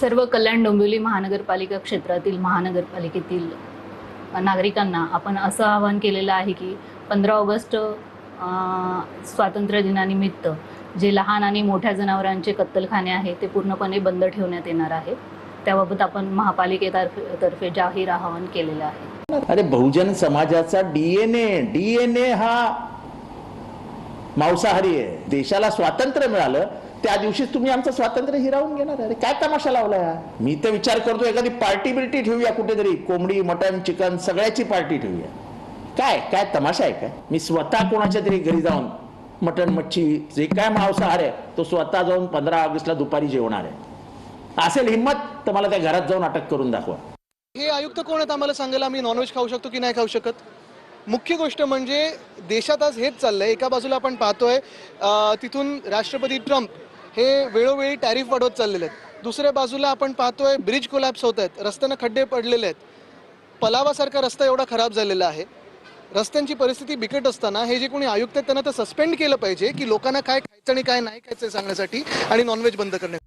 सर्व कल्याण डोंबिवली महानगरपालिका क्षेत्रातील महानगरपालिकेतील नागरिकांना आपण असं आवाहन केलेलं आहे की पंधरा ऑगस्ट स्वातंत्र्य दिनानिमित्त जे लहान आणि मोठ्या जनावरांचे कत्तलखाने आहे ते पूर्णपणे बंद ठेवण्यात येणार आहे. त्याबाबत आपण महापालिकेतर्फे तर्फे जाहीर आवाहन केलेलं आहे. अरे बहुजन समाजाचा डीएनए डीएनए हा मांसाहारी आहे. देशाला स्वातंत्र्य मिळालं त्या दिवशीच तुम्ही आमचं स्वातंत्र्य हिरावून घेणार अरे काय तमाशा लावलाय मी तर विचार करतो एखादी पार्टी बिर्टी ठेवूया कुठेतरी. कोंबडी मटन चिकन सगळ्याची पार्टी ठेवूया. काय? काय तमाशा आहे काय? मी स्वतः कोणाच्या तरी घरी जाऊन मटन मच्छी जे काय मांसाहार आहे तो स्वतः जाऊन पंधरा ऑगस्टला दुपारी जेवणार आहे. असेल हिंमत तर मला त्या घरात जाऊन अटक करून दाखवा. हे आयुक्त कोण आहेत आम्हाला सांगायला? आम्ही नॉनव्हेज खाऊ शकतो की नाही खाऊ शकत? मुख्य गोष्ट म्हणजे देशात आज हेच चाललं आहे एका बाजूला आपण पाहतोय तिथून राष्ट्रपती ट्रम्प हे वेळोवेळी टॅरिफ वाढवत चाललेले आहेत. दुसऱ्या बाजूला आपण पाहतोय ब्रिज कोलॅप्स होत आहेत. रस्त्यानं खड्डे पडलेले आहेत. पलावासारखा रस्ता एवढा खराब झालेला आहे. रस्त्यांची परिस्थिती बिकट असताना हे जे कोणी आयुक्त आहेत त्यांना तर सस्पेंड केलं पाहिजे की लोकांना काय खायचं आणि काय नाही खायचं सांगण्यासाठी आणि नॉनव्हेज बंद करण्यासाठी.